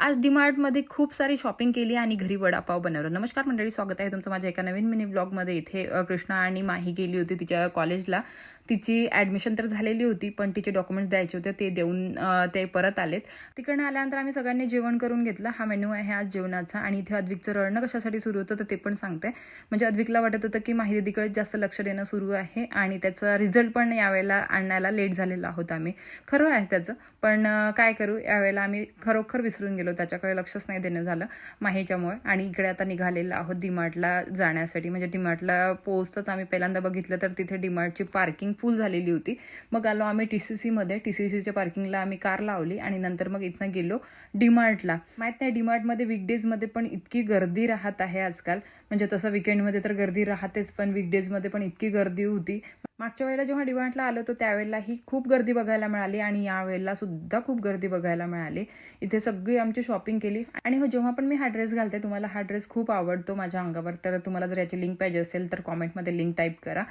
आज डीमार्टमध्ये खूप सारी शॉपिंग केली आणि घरी वडापाव बनवलं. नमस्कार मंडळी स्वागत आहे तुमचं माझ्या एका नवीन मिनी ब्लॉगमध्ये इथे कृष्णा आणि माही गेली होती तिच्या कॉलेजला तिची ॲडमिशन तर झालेली होती पण तिचे डॉक्युमेंट्स द्यायचे होते ते देऊन ते परत आलेत. तिकडनं आल्यानंतर आम्ही सगळ्यांनी जेवण करून घेतलं. हा मेन्यू आहे आज जेवणाचा आणि इथे अद्विकचं रडणं कशासाठी सुरू होतं तर ते पण सांगते. म्हणजे अद्विकला वाटत होतं की माहिती तिकडे जास्त लक्ष देणं सुरू आहे आणि त्याचा रिझल्ट पण यावेळेला आणायला लेट झालेला आहोत आम्ही. खरं आहे त्याचं. पण काय करू? यावेळेला आम्ही खरोखर विसरून गेलो. त्याच्याकडे लक्षच नाही देणं झालं माहीच्यामुळे. आणि इकडे आता निघालेलं आहोत डिमार्टला जाण्यासाठी. म्हणजे डिमार्टला पोहोचताच आम्ही पहिल्यांदा बघितलं तर तिथे डिमार्टची पार्किंग फुल झालेली होती. मग आलो आम्ही टी सी सीमध्ये. टी सी सीच्या पार्किंगला आम्ही कार लावली आणि नंतर मग इथनं गेलो डीमार्टला. माहीत नाही डीमार्टमध्ये वीकडेजमध्ये पण इतकी गर्दी राहत आहे आजकाल. म्हणजे तसं विकेंडमध्ये तर गर्दी राहतेच पण वीकडेजमध्ये पण इतकी गर्दी होती. मागच्या वेळेला जेव्हा डिमार्टला आलो होतो त्यावेळेलाही खूप गर्दी बघायला मिळाली आणि यावेळेला सुद्धा खूप गर्दी बघायला मिळाली. इथे सगळी आमची शॉपिंग केली. आणि हो जेव्हा पण मी हा ड्रेस घालते तुम्हाला हा ड्रेस खूप आवडतो माझ्या अंगावर. तर तुम्हाला जर याची लिंक पाहिजे असेल तर कॉमेंटमध्ये लिंक टाईप करा.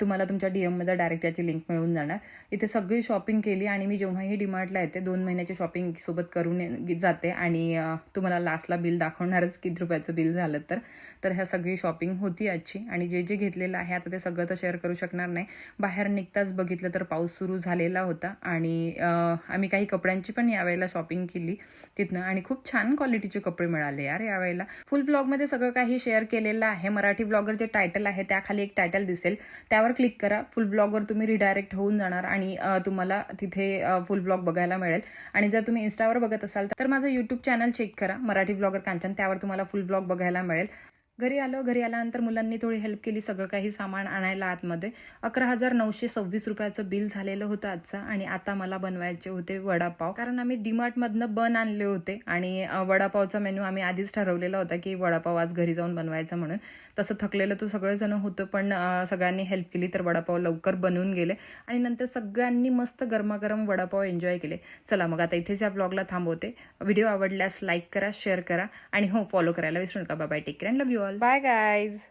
तुम्हाला तुमच्या डी एममध्ये डायरेक्ट याची लिंक मिळून जाणार. इथे सगळी शॉपिंग केली आणि मी जेव्हाही डिमार्टला येते दोन महिन्याची शॉपिंग सोबत करून जाते. आणि तुम्हाला लास्टला बिल दाखवणारच किती रुपयाचं बिल झालं तर. तर ह्या सगळी शॉपिंग होती आजची. आणि जे जे घेतलेलं आहे आता ते सगळं तर शेअर करू शकणार नाही. बाहेर निघताच बघितलं तर पाऊस सुरू झालेला होता. आणि आम्ही काही कपड्यांची पण यावेळेला शॉपिंग केली तिथनं. आणि खूप छान क्वालिटीचे कपडे मिळाले यार यावेळेला. फुल ब्लॉगमध्ये सगळं काही शेअर केलेलं आहे. मराठी ब्लॉगर जे टायटल आहे त्याखाली एक टायटल दिसेल. त्यावर क्लिक करा. फुल ब्लॉगवर तुम्ही रिडायरेक्ट होऊन जाणार आणि तुम्हाला तिथे फुल ब्लॉग बघायला मिळेल. आणि जर तुम्ही इन्स्टावर बघत असाल तर माझं यूट्यूब चॅनल चेक करा. मराठी ब्लॉगर कांचन. त्यावर तुम्हाला फुल ब्लॉग बघायला मिळेल. घरी आलो घरी आल्यानंतर मुलांनी थोडी हेल्प केली सगळं काही सामान आणायला आतमध्ये. अकरा हजार नऊशे सव्वीस रुपयाचं बिल झालेलं होतं आजचं आणि आता मला बनवायचे होते वडापाव. कारण आम्ही डीमार्टमधनं बन आणले होते आणि वडापावचा मेन्यू आम्ही आधीच ठरवलेला होता की वडापाव आज घरी जाऊन बनवायचा म्हणून. तसं थकलेलं तर सगळेजण होतं पण सगळ्यांनी हेल्प केली तर वडापाव लवकर बनवून गेले आणि नंतर सगळ्यांनी मस्त गरमागरम वडापाव एन्जॉय केले. चला मग आता इथेच या ब्लॉगला थांबवते. व्हिडिओ आवडल्यास लाईक करा शेअर करा आणि हो फॉलो करायला विसरू नका. Bye take care and love you all. Bye guys.